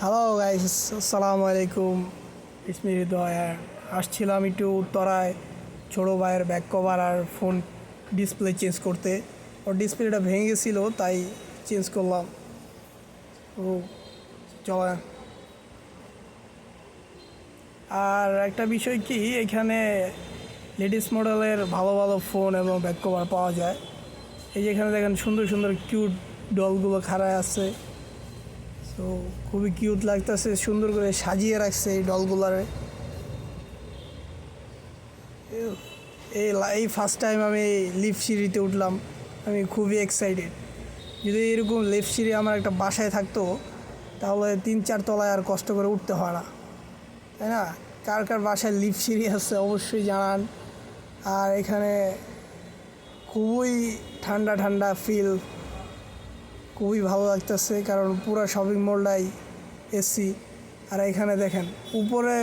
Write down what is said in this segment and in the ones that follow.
Hello guys আসসালামু আলাইকুম ইসমি হৃদয় আসছিলাম একটু উত্তরায় ছোটো ভাইয়ের ব্যাক কভার আর ফোন ডিসপ্লে চেঞ্জ করতে ওর ডিসপ্লেটা ভেঙে গেছিল তাই চেঞ্জ করলাম। ও, চলে। আর একটা বিষয় কি, এখানে লেডিস মডেলের ভালো ভালো ফোন এবং ব্যাক কভার পাওয়া যায়। এই যে এখানে দেখেন সুন্দর সুন্দর কিউট ডলগুলো খাড়ায় আছে। তো খুবই কিউট লাগতেছে, সুন্দর করে সাজিয়ে রাখছে এই ডলগুলারে এই এই ফার্স্ট টাইম আমি লিফট সিঁড়িতে উঠলাম, আমি খুবই এক্সাইটেড যদি এরকম লিফট সিঁড়ি আমার একটা বাসায় থাকতো, তাহলে তিন চার তলায় আর কষ্ট করে উঠতে হয় না। তাই না? কার কার বাসায় লিফট সিঁড়ি আছে অবশ্যই জানান। আর এখানে খুবই ঠান্ডা ঠান্ডা ফিল খুবই ভালো লাগতেছে, কারণ পুরো শপিং মলটাই এসি আর এখানে দেখেন, উপরে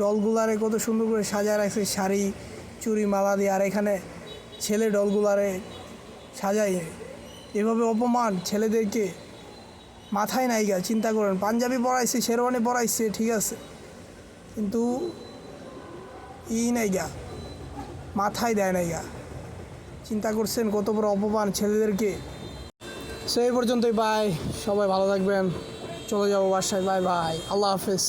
ডলগুলারে কত সুন্দর করে সাজায় রাখছে শাড়ি, চুড়ি, মালা দিয়ে। আর এখানে ছেলে ডলগুলারে সাজাই এভাবে অপমান ছেলেদেরকে মাথায় নাই গা, চিন্তা করেন। পাঞ্জাবি পরাইছে, শেরওয়ানি পরাইছে, ঠিক আছে। কিন্তু ই নাই গা, মাথায় দেয় নাই গা। চিন্তা করছেন কত বড় অপমান ছেলেদেরকে সো এই পর্যন্তই বাই সবাই ভালো থাকবেন। চলে যাব বাসায় বাই বাই আল্লাহ হাফেজ।